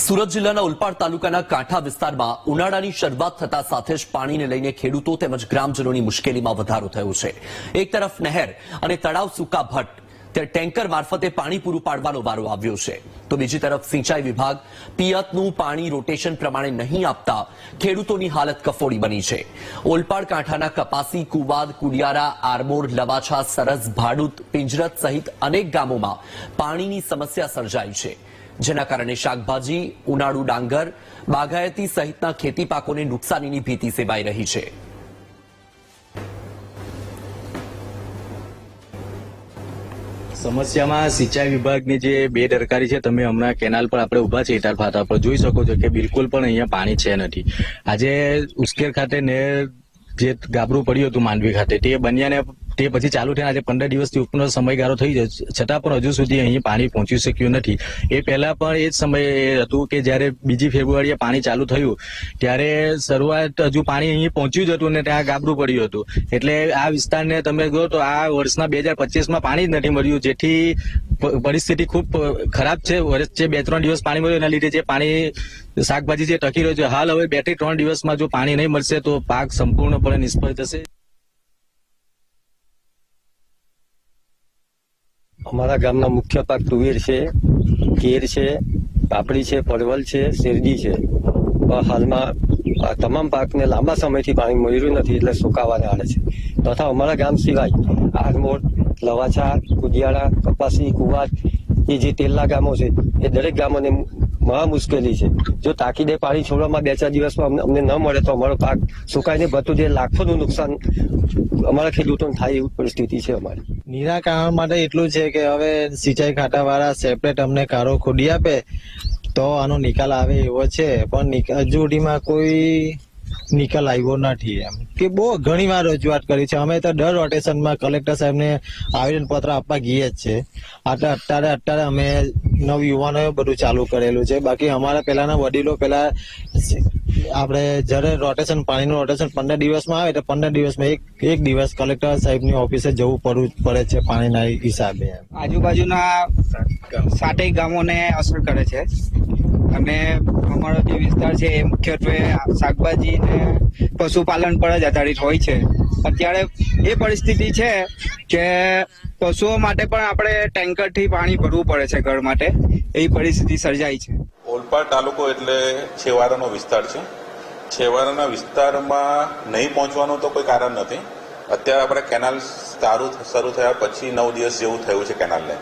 સુરત જિલ્લાના ઉલપાડ તાલુકાના કાંઠા વિસ્તારમાં ઉનાળાની શરૂઆત થતા સાથે જ પાણીને લઈને ખેડૂતો તેમજ ગ્રામજનોની મુશ્કેલીમાં વધારો થયો છે. એક તરફ નહેર અને તળાવ સુકા ભટ્ટ ત્યાં ટેન્કર મારફતે પાણી પૂરું પાડવાનો વારો આવ્યો છે. તો બીજી તરફ સિંચાઈ વિભાગ પિયતનું પાણી રોટેશન પ્રમાણે નહીં આપતા ખેડૂતોની હાલત કફોડી બની છે. ઓલપાડ કાંઠાના કપાસી, કુવાદ, કુડિયારા, આરમોર, લવાછા, સરસ, ભાડુત, પિંજરત સહિત અનેક ગામોમાં પાણીની સમસ્યા સર્જાઈ છે. જેના કારણે શાકભાજી, ઉનાળુ ડાંગર, બાગાયતી સહિતના ખેતી પાકોને નુકસાનીની ભીતિ સેવાઈ રહી છે. સમસ્યામાં સિંચાઈ વિભાગની જે બે દરકારી છે, તમે હમણાં કેનાલ પર આપણે ઊભા છે ઇટાર ફાતા પર જોઈ શકો છો કે બિલકુલ પણ અહીંયા પાણી છે નથી. આજે ઉશ્કેર ખાતે ને જે ગાબરું પડ્યું હતું માંડવી ખાતે, તે બન્યાને તે પછી ચાલુ થયા. આજે પંદર દિવસથી ઉપરનો સમયગાળો થઈ જાય છતાં પણ હજુ સુધી અહીં પાણી પહોંચી શક્યું નથી. એ પહેલા પણ એ જ સમયે હતું કે જ્યારે બીજી ફેબ્રુઆરીએ પાણી ચાલુ થયું, ત્યારે શરૂઆત હજુ પાણી અહીં પહોંચ્યું જ હતું ને ત્યાં ગાબરું પડ્યું હતું. એટલે આ વિસ્તારને તમે જો તો આ વર્ષના બે હજાર પચીસમાં પાણી જ નથી મળ્યું. જેથી પરિસ્થિતિ ખૂબ ખરાબ છે. વચ્ચે બે ત્રણ દિવસ પાણી મળ્યું એના લીધે જે પાણી, શાકભાજી જે ટકી રહ્યો છે. હાલ હવે બેથી ત્રણ દિવસમાં જો પાણી નહીં મળશે તો પાક સંપૂર્ણપણે નિષ્ફળ થશે અમારા ગામના મુખ્ય પાક તુવેર છે, કેર છે, પાપડી છે, પરવલ છે, શેરડી છે. હાલમાં તમામ પાકને લાંબા સમયથી પાણી મળ્યું નથી એટલે સુકાવાને આડે છે. તથા અમારા ગામ સિવાય આરમોર, લવાછા, કુદિયાળા, કપાસી કુવાત એ જે તેલના ગામો છે, એ દરેક ગામોને મહા મુશ્કેલી છે. જો તાકીદે પાણી છોડવામાં બે ચાર દિવસમાં અમને- ન મળે તો અમારો પાક સુકાઈને બધું જે લાખોનું નુકસાન અમારા ખેડૂતોને થાય એવી પરિસ્થિતિ છે અમારી. નિરાકરણ માટે એટલું છે કે હવે સિંચાઈ ખાતા વાળા સેપરેટ અમને કારો ખોડી આપે તો આનો નિકાલ આવે એવો છે. પણ હજુ સુધીમાં કોઈ નિકાલ આવ્યો નથી એમ. કે બહુ ઘણી વાર રજૂઆત કરી છે. અમે તો દર રોટેશનમાં કલેક્ટર સાહેબને આવેદન પત્ર આપવા ગઈએ જ છે. આટલે અત્યારે અત્યારે અમે નવ યુવાનોએ બધું ચાલુ કરેલું છે. બાકી અમારા પહેલાના વડીલો પહેલા આપણે જ્યારે રોટેશન પાણીનું રોટેશન પંદર દિવસમાં આવે તો પંદર દિવસમાં એક એક દિવસ કલેક્ટર સાહેબની ઓફિસે જવું પડવું પડે છે પાણીના હિસાબે આજુબાજુના સાતેય ગામોને અસર કરે છે. અને અમારો જે વિસ્તાર છે એ મુખ્યત્વે શાકભાજી ને પશુપાલન પર જ આધારિત હોય છે. અત્યારે એ પરિસ્થિતિ છે કે પશુઓ માટે પણ આપણે ટેન્કરથી પાણી ભરવું પડે છે ઘર માટે. એવી પરિસ્થિતિ સર્જાઈ છે. ઓલપાડ તાલુકો એટલે છેવાડાનો વિસ્તાર છે. છેવાડાના વિસ્તારમાં નહીં પહોંચવાનું તો કોઈ કારણ નથી. અત્યારે આપણે કેનાલ સારું શરૂ થયા પછી નવ દિવસ જેવું થયું છે કેનાલને.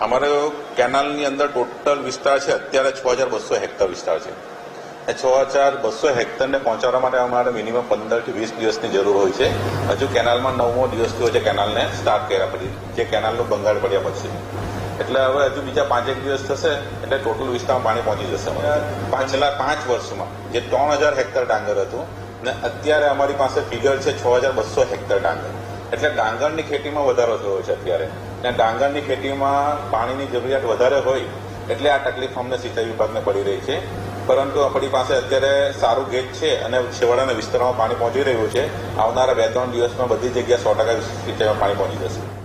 અમારે કેનાલની અંદર ટોટલ વિસ્તાર છે, અત્યારે છ હજાર બસો હેક્ટર વિસ્તાર છે. એ છ હજાર બસો હેક્ટરને પહોંચાડવા માટે અમારે મિનિમમ પંદરથી વીસ દિવસની જરૂર હોય છે. હજુ કેનાલમાં નવમો દિવસ થયો છે કેનાલને સ્ટાર્ટ કર્યા પછી, જે કેનાલનું બંગાળ પડ્યા પછી. એટલે હવે હજુ બીજા પાંચેક દિવસ થશે એટલે ટોટલ વિસ્તારમાં પાણી પહોંચી જશે પાંચ, છેલ્લા પાંચ વર્ષમાં જે ત્રણ હજાર હેક્ટર ડાંગર હતું ને અત્યારે અમારી પાસે ફિગર છે છ હજાર બસો હેક્ટર ડાંગર. એટલે ડાંગરની ખેતીમાં વધારો થયો છે અત્યારે. ને ડાંગરની ખેતીમાં પાણીની જરૂરિયાત વધારે હોય એટલે આ તકલીફ અમને સિંચાઈ વિભાગને પડી રહી છે. પરંતુ આપણી પાસે અત્યારે સારું ગેટ છે અને છેવાડાના વિસ્તારોમાં પાણી પહોંચી રહ્યું છે. આવનારા બે, ત્રણ દિવસમાં બધી જગ્યાએ સો ટકા સિંચાઈમાં પાણી પહોંચી જશે.